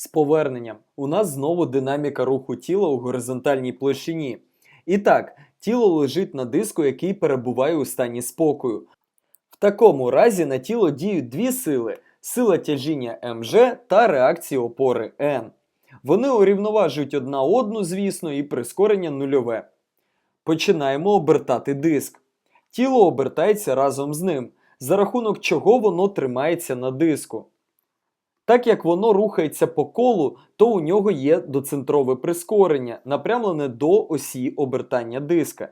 З поверненням у нас знову динаміка руху тіла у горизонтальній площині. І так, тіло лежить на диску, який перебуває у стані спокою. В такому разі на тіло діють дві сили: сила тяжіння МЖ та реакції опори N. Вони урівноважують одна одну, звісно, і прискорення нульове. Починаємо обертати диск. Тіло обертається разом з ним, за рахунок чого воно тримається на диску. Так як воно рухається по колу, то у нього є доцентрове прискорення, напрямлене до осі обертання диска.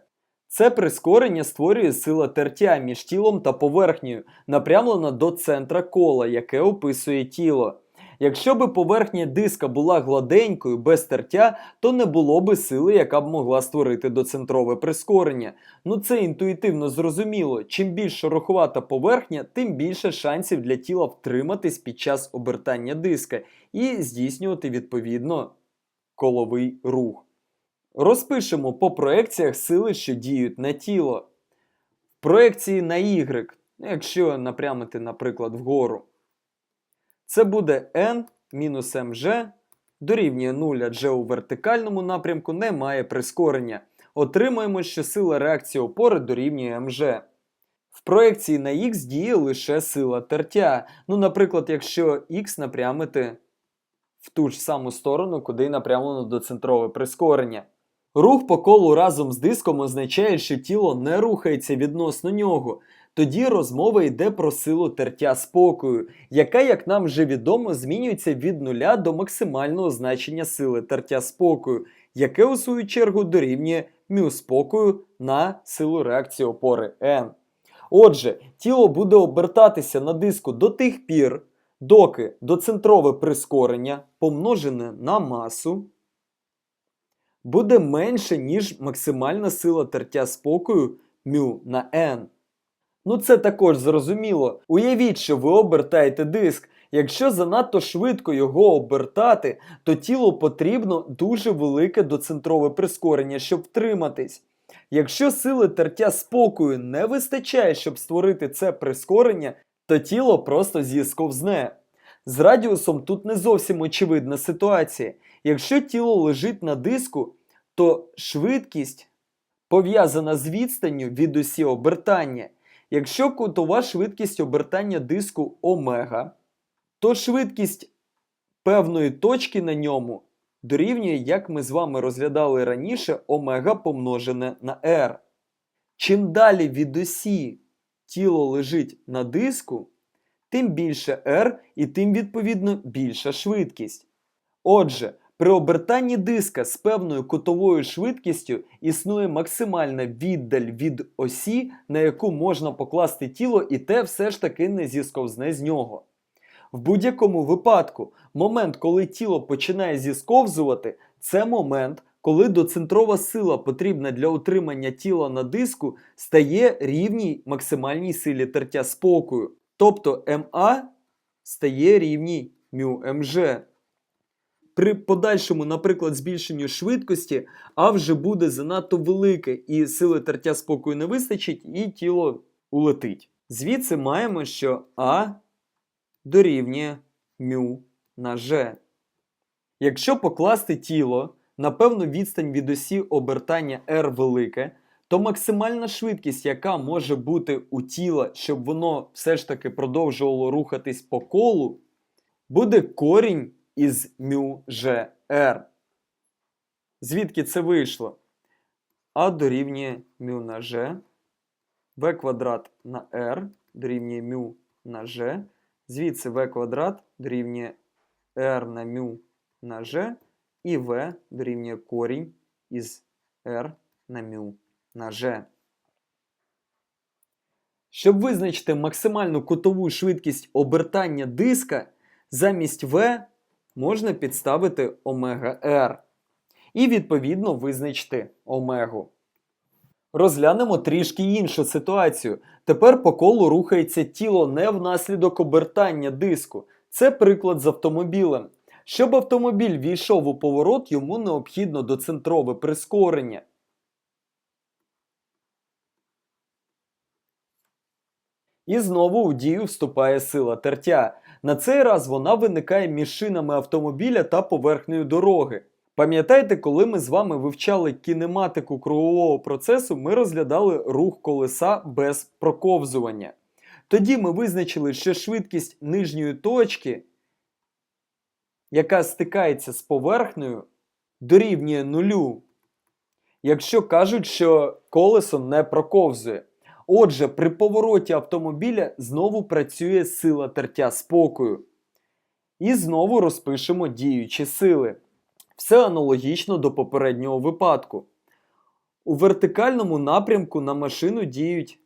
Це прискорення створює сила тертя між тілом та поверхнею, напрямлена до центра кола, яке описує тіло. Якщо би поверхня диска була гладенькою, без тертя, то не було би сили, яка б могла створити доцентрове прискорення. Ну це інтуїтивно зрозуміло. Чим більш шероховата поверхня, тим більше шансів для тіла втриматись під час обертання диска і здійснювати відповідно коловий рух. Розпишемо по проекціях сили, що діють на тіло. Проекції на Y, якщо напрямити, наприклад, вгору. Це буде n мінус mg дорівнює 0, адже у вертикальному напрямку немає прискорення. Отримуємо, що сила реакції опори дорівнює mg. В проекції на x діє лише сила тертя. Ну, наприклад, якщо x напрямити в ту ж саму сторону, куди напрямлено доцентрове прискорення. Рух по колу разом з диском означає, що тіло не рухається відносно нього. Тоді розмова йде про силу тертя спокою, яка, як нам вже відомо, змінюється від нуля до максимального значення сили тертя спокою, яке у свою чергу дорівнює μ спокою на силу реакції опори n. Отже, тіло буде обертатися на диску до тих пір, доки доцентрове прискорення, помножене на масу, буде менше, ніж максимальна сила тертя спокою μ на n. Ну це також зрозуміло. Уявіть, що ви обертаєте диск. Якщо занадто швидко його обертати, то тілу потрібно дуже велике доцентрове прискорення, щоб втриматись. Якщо сили тертя спокою не вистачає, щоб створити це прискорення, то тіло просто з'їсковзне. З радіусом тут не зовсім очевидна ситуація. Якщо тіло лежить на диску, то швидкість пов'язана з відстанню від осі обертання. Якщо кутова швидкість обертання диску омега, то швидкість певної точки на ньому дорівнює, як ми з вами розглядали раніше, омега помножене на r. Чим далі від осі тіло лежить на диску, тим більше r і тим відповідно більша швидкість. Отже, при обертанні диска з певною кутовою швидкістю існує максимальна віддаль від осі, на яку можна покласти тіло, і те все ж таки не зісковзне з нього. В будь-якому випадку, момент, коли тіло починає зісковзувати, це момент, коли доцентрова сила, потрібна для утримання тіла на диску, стає рівній максимальній силі тертя спокою. Тобто МА стає рівній μмж. При подальшому, наприклад, збільшенню швидкості, А вже буде занадто велике, і сили тертя спокою не вистачить, і тіло улетить. Звідси маємо, що А дорівнює μ на G. Якщо покласти тіло на певну відстань від осі обертання R велике, то максимальна швидкість, яка може бути у тіла, щоб воно все ж таки продовжувало рухатись по колу, буде корінь із μ ж r. Звідки це вийшло? А дорівнює μ на g, v квадрат на r дорівнює μ на g, звідси v квадрат дорівнює r на μ на g, і v дорівнює корінь із r на μ на g. Щоб визначити максимальну кутову швидкість обертання диска, замість v можна підставити омега r і відповідно визначити омегу. Розглянемо трішки іншу ситуацію. Тепер по колу рухається тіло не внаслідок обертання диску. Це приклад з автомобілем. Щоб автомобіль війшов у поворот, йому необхідно доцентрове прискорення. І знову у дію вступає сила тертя. На цей раз вона виникає між шинами автомобіля та поверхнею дороги. Пам'ятаєте, коли ми з вами вивчали кінематику кругового процесу, ми розглядали рух колеса без проковзування. Тоді ми визначили, що швидкість нижньої точки, яка стикається з поверхнею, дорівнює нулю, якщо кажуть, що колесо не проковзує. Отже, при повороті автомобіля знову працює сила тертя спокою. І знову розпишемо діючі сили. Все аналогічно до попереднього випадку. У вертикальному напрямку на машину діють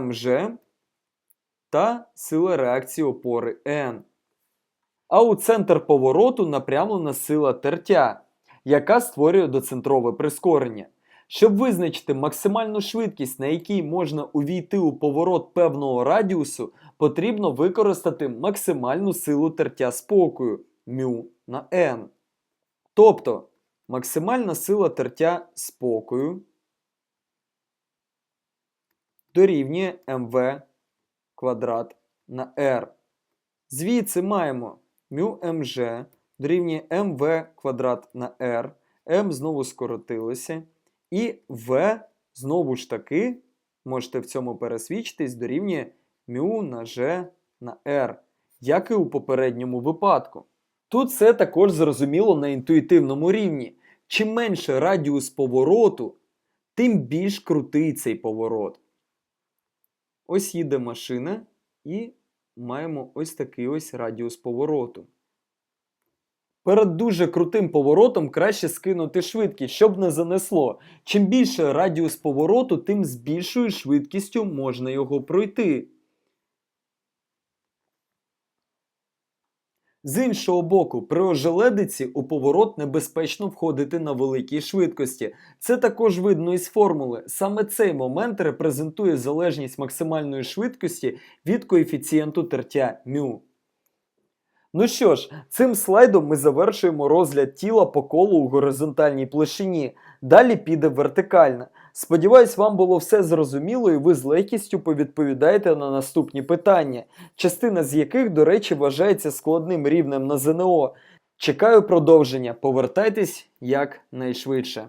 МЖ та сила реакції опори N. А у центр повороту напрямлена сила тертя, яка створює доцентрове прискорення. Щоб визначити максимальну швидкість, на якій можна увійти у поворот певного радіусу, потрібно використати максимальну силу тертя спокою μ на n. Тобто максимальна сила тертя спокою дорівнює mv квадрат на r. Звідси маємо μmж дорівнює mv квадрат на r, m знову скоротилося. І v знову ж таки, можете в цьому пересвідчитись, дорівнює μ на g на r, як і у попередньому випадку. Тут все також зрозуміло на інтуїтивному рівні. Чим менше радіус повороту, тим більш крутий цей поворот. Ось їде машина і маємо ось такий ось радіус повороту. Перед дуже крутим поворотом краще скинути швидкість, щоб не занесло. Чим більше радіус повороту, тим з більшою швидкістю можна його пройти. З іншого боку, при ожеледиці у поворот небезпечно входити на великій швидкості. Це також видно із формули. Саме цей момент репрезентує залежність максимальної швидкості від коефіцієнту тертя μ. Ну що ж, цим слайдом ми завершуємо розгляд тіла по колу у горизонтальній площині. Далі піде вертикальна. Сподіваюсь, вам було все зрозуміло і ви з легкістю повідповідаєте на наступні питання, частина з яких, до речі, вважається складним рівнем на ЗНО. Чекаю продовження. Повертайтесь якнайшвидше.